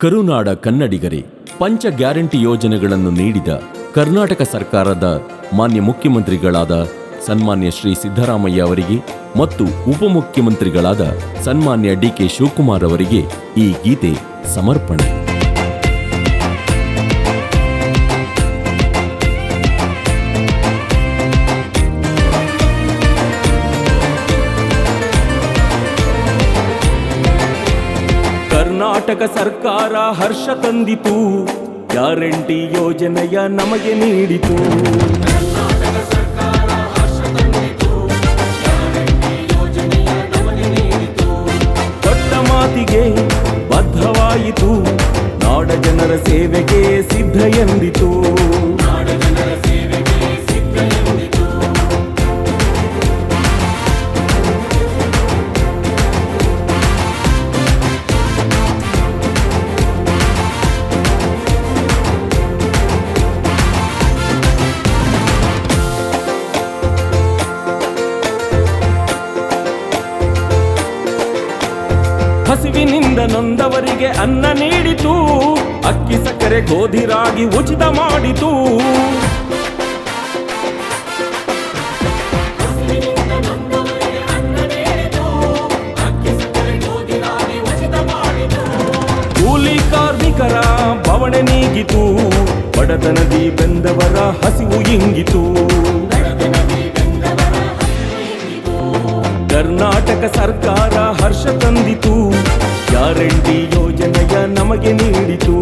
ಕರುನಾಡ ಕನ್ನಡಿಗರೇ, ಪಂಚ ಗ್ಯಾರಂಟಿ ಯೋಜನೆಗಳನ್ನು ನೀಡಿದ ಕರ್ನಾಟಕ ಸರ್ಕಾರದ ಮಾನ್ಯ ಮುಖ್ಯಮಂತ್ರಿಗಳಾದ ಸನ್ಮಾನ್ಯ ಶ್ರೀ ಸಿದ್ದರಾಮಯ್ಯ ಅವರಿಗೆ ಮತ್ತು ಉಪಮುಖ್ಯಮಂತ್ರಿಗಳಾದ ಸನ್ಮಾನ್ಯ ಡಿ ಕೆ ಶಿವಕುಮಾರ್ ಅವರಿಗೆ ಈ ಗೀತೆ ಸಮರ್ಪಣೆ. ಕರ್ನಾಟಕ ಸರ್ಕಾರ ಹರ್ಷ ತಂದಿತು. ಗ್ಯಾರಂಟಿ ಯೋಜನೆಯ ನಮಗೆ ನೀಡಿತು. ದೊಡ್ಡ ಮಾತಿಗೆ ಬದ್ಧವಾಯಿತು. ನಾಡ ಜನರ ಸೇವೆಗೆ ಸಿದ್ಧ ಎಂದಿತು. ಹಸಿವಿನಿಂದ ನೊಂದವರಿಗೆ ಅನ್ನ ನೀಡಿತು. ಅಕ್ಕಿ ಸಕ್ಕರೆ ಗೋಧಿ ರಾಗಿ ಉಚಿತ ಮಾಡಿತು. ಕೂಲಿ ಕಾರ್ಮಿಕರ ಬವಣೆ ನೀಗಿತು. ಬಡತನದಿ ಬೆಂದವರ ಹಸಿವು ಇಂಗಿತು. ಕರ್ನಾಟಕ ಸರ್ಕಾರ ಹರ್ಷ ತಂದಿತು. ಗ್ಯಾರಂಟಿ ಯೋಜನೆಯ ನಮಗೆ ನೀಡಿತು.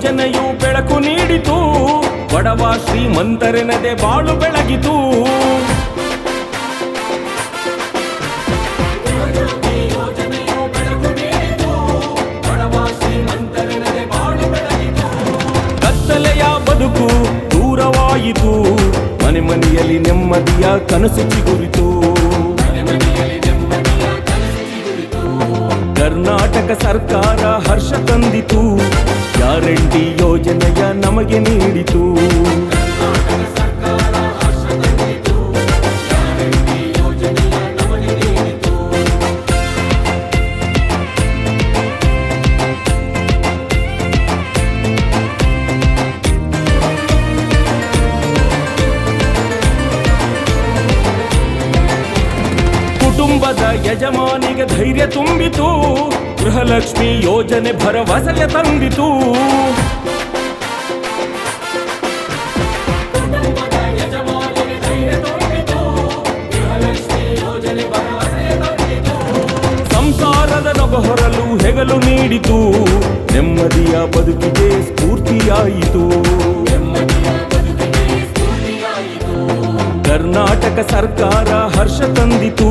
ಯೋಜನೆಯು ಬೆಳಕು ನೀಡಿತು. ಬಡವ ಶ್ರೀಮಂತರೆನದೆ ಬಾಳು ಬೆಳಗಿತು. ಕತ್ತಲೆಯ ಬದುಕು ದೂರವಾಯಿತು. ಮನೆ ಮನೆಯಲ್ಲಿ ನೆಮ್ಮದಿಯ ಕನಸು ಚಿಗುರಿತು. ಕರ್ನಾಟಕ ಸರ್ಕಾರ ಹರ್ಷ ತಂದಿತು. ಗ್ಯಾರಂಟಿ ಯೋಜನೆಯ ನಮಗೆ ನೀಡಿತು. ಯಜಮಾನಿಗೆ ಧೈರ್ಯ ತುಂಬಿತು. ಗೃಹಲಕ್ಷ್ಮಿ ಯೋಜನೆ ಭರವಸೆಗೆ ತಂದಿತು ಸಂಸಾರದ ನೊಗ ಹೊರಲು ಹೆಗಲು ನೀಡಿತು ನೆಮ್ಮದಿಯ ಬದುಕಿಗೆ ಸ್ಫೂರ್ತಿಯಾಯಿತು ಕರ್ನಾಟಕ ಸರ್ಕಾರ ಹರ್ಷ ತಂದಿತು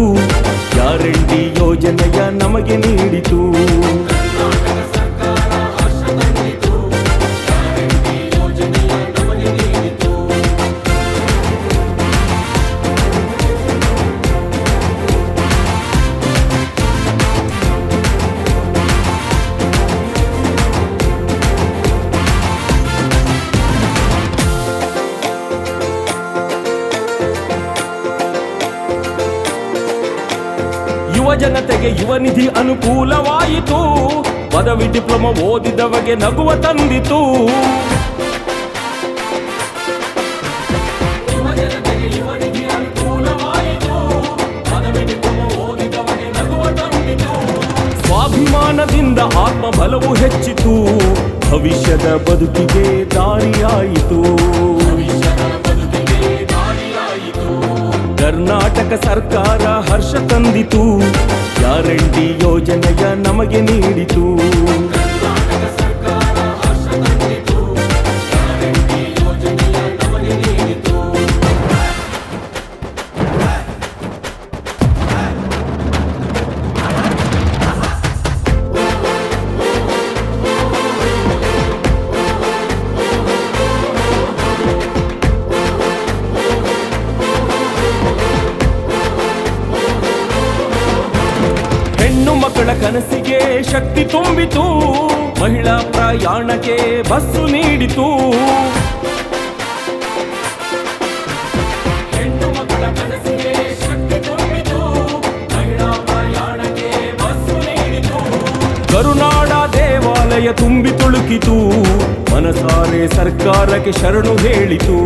ಗ್ಯಾರಂಟಿ ಯೋಜನೆಯ ನಮಗೆ ನೀಡಿತು. ಯುವ ಜನತೆಗೆ ಯುವ ನಿಧಿ ಅನುಕೂಲವಾಯಿತು. ಪದವಿ ಡಿಪ್ಲೊಮಾ ಓದಿದವಗೆ ನಗುವ ತಂದಿತು. ಸ್ವಾಭಿಮಾನದಿಂದ ಆತ್ಮಬಲವು ಹೆಚ್ಚಿತು. ಭವಿಷ್ಯದ ಬದುಕಿಗೆ ದಾರಿಯಾಯಿತು. ಕರ್ನಾಟಕ ಸರ್ಕಾರ ಹರ್ಷ ತಂದಿತು. ಗ್ಯಾರಂಟಿ ಯೋಜನೆಯ ನಮಗೆ ನೀಡಿತು. ಕನಸಿಗೆ ಶಕ್ತಿ ತುಂಬಿತು. ಮಹಿಳಾ ಪ್ರಯಾಣಕ್ಕೆ ಬಸ್ಸು ನೀಡಿತು. ಕರುನಾಡ ದೇವಾಲಯ ತುಂಬಿ ತುಳುಕಿತು. ಮನಸಾರೆ ಸರ್ಕಾರಕ್ಕೆ ಶರಣು ಹೇಳಿತು.